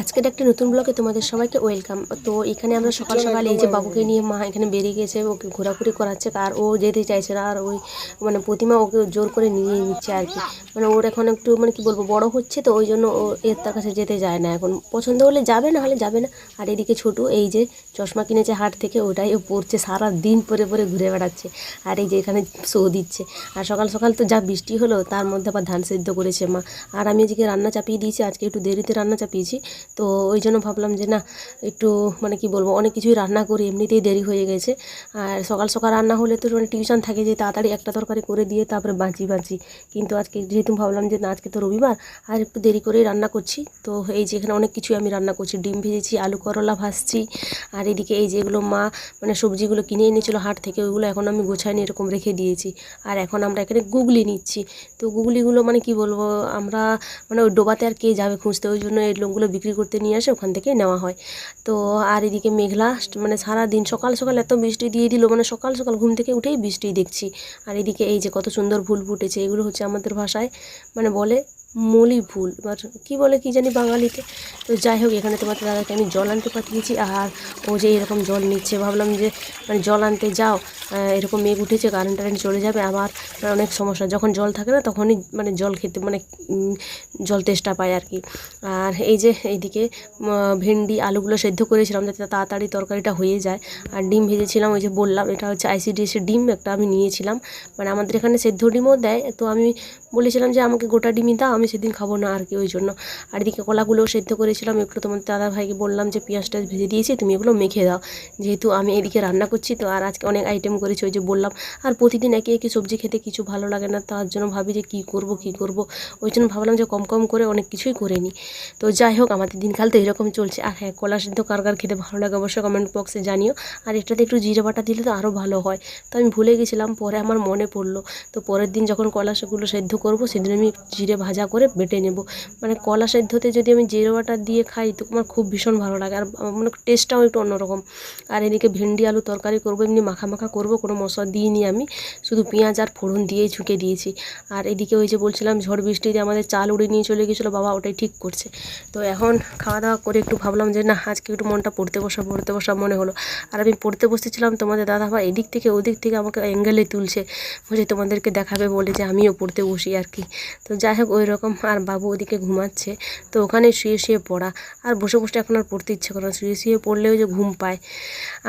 আজকের একটা নতুন ব্লগে তোমাদের সবাইকে ওয়েলকাম। তো এখানে আমরা সকাল সকাল এই যে বাবুকে নিয়ে মা এখানে বেরিয়ে গেছে ওকে ঘোরাঘুরি করাচ্ছে আর ও যেতে চাইছে না আর ওই মানে প্রতিমা ওকে জোর করে নিয়ে নিচ্ছে আর কি। মানে ওর এখন একটু মানে কি বলব বড় হচ্ছে তো ওই জন্য ও এর তার কাছে যেতে যায় না এখন। পছন্দ হলে যাবে না হলে যাবে না। আর এদিকে ছোটু এই যে চশমা কিনেছে হাট থেকে ওটাই ও পড়ছে সারা দিন পরে পরে ঘুরে বেড়াচ্ছে। আর এই যে এখানে শো দিচ্ছে। আর সকাল সকাল তো যা বৃষ্টি হলো তার মধ্যে আবার ধান সেদ্ধ করেছে মা। আর আমি আজকে রান্না চাপিয়ে দিয়েছি আজকে একটু দেরিতে রান্না চাপিয়েছি। তো ওই জন্য ভাবলাম যে না, একটু মানে কি বলব, অনেক কিছুই রান্না করি, এমনিতেই দেরি হয়ে গেছে। আর সকাল সকাল রান্না হলে তো মানে টিউশন থাকে যে তাড়াতাড়ি একটা তরকারি করে দিয়ে তারপরে বাঁচি বাঁচি। কিন্তু আজকে যেহেতু ভাবলাম যে না, আজকে তো রবিবার, আর একটু দেরি করেই রান্না করছি। তো এই যে এখানে অনেক কিছুই আমি রান্না করছি, ডিম ভেজেছি, আলু করলা ভাজছি, আর এদিকে এই যেগুলো মা মানে সবজিগুলো কিনে এনেছিলো হাট থেকে, ওইগুলো এখন আমি গোছায় নিয়ে এরকম রেখে দিয়েছি। আর এখন আমরা এখানে গুগলি নিচ্ছি। তো গুগলিগুলো মানে কি বলব, আমরা মানে ওই ডোবাতে আর কে যাবে খুঁজতে, ওই জন্য এই লোকগুলো বিক্রি করতে নিয়ে আসে, ওখান থেকে নেওয়া হয়। তো আর এদিকে মেঘলা মানে সারা দিন সকাল সকাল এত বৃষ্টি দিয়ে দিল মানে সকাল সকাল ঘুম থেকে উঠেই বৃষ্টি দেখছি। আর এদিকে এই যে কত সুন্দর ফুল ফুটেছে এগুলো হচ্ছে আমাদের ভাষায় মানে বলে মলি ফুল এবার কী বলে কি জানি বাঙালিতে? তো যাই হোক, এখানে তোমাদের দাদাকে আমি জল আনতে পাঠিয়েছি, আর ও যে এরকম জল নিচ্ছে, ভাবলাম যে মানে জল আনতে যাও এরকম মেঘ উঠেছে কারেন্ট টারেন্ট চলে যাবে, আবার অনেক সমস্যা, যখন জল থাকে না, তখনই মানে জল খেতে মানে জল তেষ্টা পায় আর কি। আর এই যে, এইদিকে ভেন্ডি, আলুগুলো সেদ্ধ করেছিলাম, যাতে তাড়াতাড়ি তরকারিটা হয়ে যায়, আর ডিম ভেজেছিলাম, ওই যে বললাম, এটা হচ্ছে আইসিডিএসের ডিম, একটা আমি নিয়েছিলাম মানে আমাদের এখানে সেদ্ধ ডিমও দেয়, তো আমি বলেছিলাম যে, আমাকে গোটা ডিমই দাও আমি সেদিন খাব না আর কি, ওই জন্য। আর এদিকে কলাগুলোও সেদ্ধ করেছিলাম এগুলো তোমার দাদা ভাইকে বললাম যে পেঁয়াজ পেঁয়াজটা ভেজে দিয়েছি, তুমি এগুলো মেখে দাও। যেহেতু আমি এদিকে রান্না করছি, তো আর আজকে অনেক আইটেম করেছি, ওই যে বললাম, আর প্রতিদিন একই একই সবজি খেতে কিছু ভালো লাগে না, তার জন্য ভাবি যে কী করব কী করব। ওই জন্য ভাবলাম যে কম কম করে অনেক কিছুই করে নিই। তো যাই হোক, আমাদের দিনকাল তো এরকম চলছে। আর হ্যাঁ কলা সিদ্ধ কার কার খেতে ভালো লাগে অবশ্যই কমেন্ট বক্সে জানিও। আর এটাতে একটু জিরে বাটা দিলে তো আরও ভালো হয়। তো আমি ভুলে গেছিলাম, পরে আমার মনে পড়ল। তো পরের দিন যখন কলা সেগুলো সেদ্ধ করব, সেদিন আমি জিরে ভাজা করে বেটে নেব। মানে কলা সেদ্ধতে যদি আমি জিরে বাটা দিয়ে খাই তো আমার খুব ভীষণ ভালো লাগে। আর মানে টেস্টটাও একটু অন্যরকম। আর এদিকে ভেন্ডি আলু তরকারি করব, এমনি মাখা মাখা করব, কোনো মশলা দিইনি আমি। শুধু পেঁয়াজ আর ফোড়ন দিয়েই ঝুঁকে দিয়েছি। আর এদিকে ওই যে বলছিলাম ঝড় বৃষ্টিতে আমাদের চাল উড়ে নিয়ে চলে গেছিল, বাবা ওটাই ঠিক করছে। তো এখন খাওয়া দাওয়া করে একটু ভাবলাম যে না, আজকে একটু মনটা পড়তে বসা পড়তে বসা মনে হলো। আর আমি পড়তে বসেছিলাম তোমাদের দাদা ভাই এদিক থেকে ওদিক থেকে আমাকে অ্যাঙ্গেলে তুলছে। বলছে তোমাদেরকে দেখাবে বলে যে আমিও পড়তে বসি আর কি। তো যাই হোক, ওই আর বাবু ওদিকে ঘুমাচ্ছে। তো ওখানে শুয়ে শুয়ে পড়া। আর বসে বসে এখন আর পড়তে ইচ্ছে করে না। শুয়ে শুয়ে পড়লেও যে ঘুম পায়।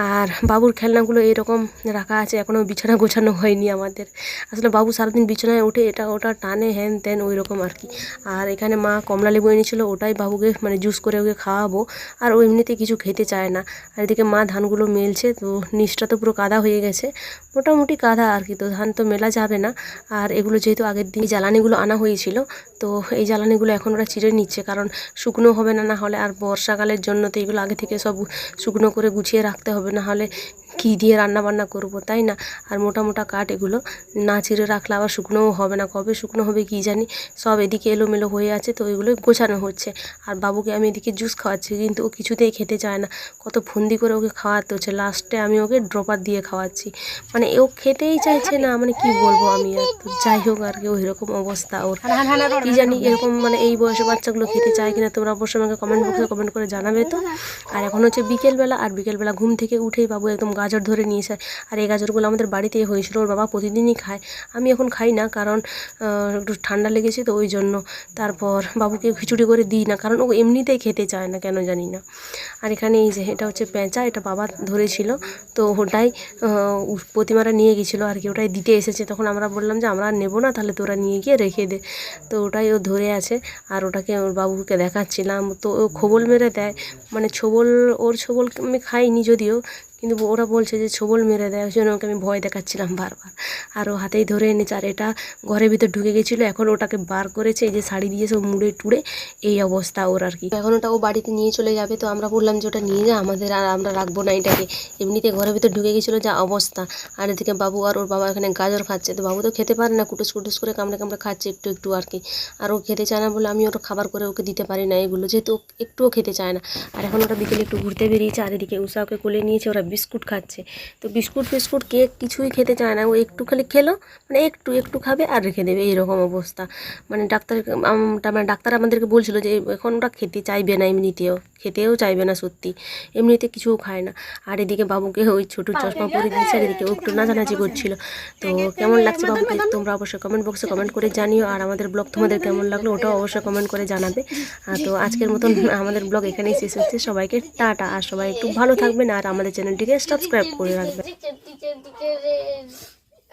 আর বাবুর খেলনাগুলো এরকম রাখা আছে। এখনও বিছানা গোছানো হয়নি আমাদের। আসলে বাবু সারাদিন বিছানায় উঠে এটা ওটা টানে হ্যান ত্যান ওই রকম আর কি। আর এখানে মা কমলা লেবু এনেছিল। ওটাই বাবুকে মানে জুস করে ওকে খাওয়াবো। আর ও এমনিতে কিছু খেতে চায় না। আর এদিকে মা ধানগুলো মেলছে। তো নিচটা তো পুরো কাদা হয়ে গেছে। মোটামুটি কাদা আর কি। তো ধান তো মেলা যাবে না। আর এগুলো যেহেতু আগের দিন জ্বালানিগুলো আনা হয়েছিল। তো এই জ্বালানিগুলো এখন ওরা চিড়ে নিচ্ছে, কারণ শুকনো হবে না না হলে আর বর্ষাকালের জন্য তো এগুলো আগে থেকে সব শুকনো করে গুছিয়ে রাখতে হবে, না হলে কী দিয়ে রান্না বান্না করব তাই না? আর মোটা মোটা কাঠ এগুলো না চিড়ে রাখলে আবার শুকনোও হবে না। কবে শুকনো হবে কী জানি? সব এদিকে এলোমেলো হয়ে আছে তো এগুলো গোছানো হচ্ছে। আর বাবুকে আমি এদিকে জুস খাওয়াচ্ছি কিন্তু ও কিছুতেই খেতে চায় না। কত ফন্দি করে ওকে খাওয়াতে হচ্ছে। লাস্টে আমি ওকে ড্রপার দিয়ে খাওয়াচ্ছি। মানে ও খেতেই চাইছে না মানে কি বলব আমি আর তো। যাই হোক আর কি ওই রকম অবস্থা ওর। কি জানি এরকম মানে এই বয়সে বাচ্চাগুলো খেতে চায় কিনা তোমরা অবশ্যই আমাকে কমেন্ট বক্সে কমেন্ট করে জানাবে তো। আর এখন হচ্ছে বিকেলবেলা আর বিকেলবেলা ঘুম থেকে উঠেই বাবু একদম গাজর ধরে নিয়েছে। আর এই গাজরগুলো আমাদের বাড়িতেই হয়েছিল ওর বাবা প্রতিদিনই খায়। আমি এখন খাই না কারণ একটু ঠান্ডা লেগেছে তো ওই জন্য। তারপর বাবুকে খিচুড়ি করে দিই না কারণ ও এমনিতেই খেতে চায় না, কেন জানি না। আর এখানে এই যে, এটা হচ্ছে পেঁচা, এটা বাবা ধরেছিল। তো ওটাই প্রতিমারা নিয়ে গেছিল আর কি, ওটাই দিতে এসেছে। তখন আমরা বললাম যে, আমরা নেব না, তাহলে তোরা নিয়ে গিয়ে রেখে দে। তো ওটাই ও ধরে আছে। আর ওটাকে ওর বাবুকে দেখাচ্ছিলাম। তো ও খোবল মেরে দেয়। মানে ছোবল, ওর ছোবল আমি খাইনি যদিও কিন্তু ওরা বলছে যে ছোবল মেরে দেয়, ওই জন্য ওকে আমি ভয় দেখাচ্ছিলাম বারবার। আর ও হাতেই ধরে এনেছে, আর এটা ঘরের ভিতর ঢুকে গেছিল, এখন ওটাকে বার করেছে, এই যে শাড়ি দিয়ে সব মুড়ে টুড়ে, এই অবস্থা ওর আর কি। এখন ওটা ও বাড়িতে নিয়ে চলে যাবে, তো আমরা বললাম যে ওটা নিয়ে যা, আমাদের আর আমরা রাখব না এটাকে। এমনিতে ঘরের ভিতর ঢুকে গেছিল যা অবস্থা। আর এদিকে বাবু আর ওর বাবা এখানে গাজর খাচ্ছে, তো বাবু তো খেতে পারে না, কুটুস কুটুস করে কামড়ে কামড়ে খাচ্ছে একটু একটু আর কি। আর ও খেতে চায় না বলে আমি ওটা খাবার করে ওকে দিতে পারি না এগুলো, যেহেতু একটুও খেতে চায় না। আর এখন ওটা বিকেলে একটু ঘুরতে বেরিয়েছে, আর এদিকে উষা ওকে কোলে নিয়েছে, ওরা বিস্কুট খাচ্ছে। তো বিস্কুট ফিস্কুট কেক কিছুই খেতে চায় না। ও একটু খালি খেলো মানে একটু একটু খাবে আর রেখে দেবে, এইরকম অবস্থা। মানে ডাক্তার মানে ডাক্তার আমাদেরকে বলছিল যে, এখন ওরা খেতে চাইবে না এমনিতেও, খেতেও চাইবে না সত্যি। এমনিতে কিছুও খায় না। আর এদিকে বাবুকে ওই ছোটো চশমা পরে দিয়েছে, আর এদিকে ও একটু নাচানাচি করছিল। তো কেমন লাগছে বাবুকে? তোমরা অবশ্যই কমেন্ট বক্সে কমেন্ট করে জানিও। আর আমাদের ব্লগ তোমাদের কেমন লাগল ওটাও অবশ্যই কমেন্ট করে জানাবে। তো আজকের মতন আমাদের ব্লগ এখানেই শেষ হচ্ছে। সবাইকে টাটা। আর সবাই একটু ভালো থাকবেন। আর আমাদের চ্যানেলটিকে সাবস্ক্রাইব করে রাখবেন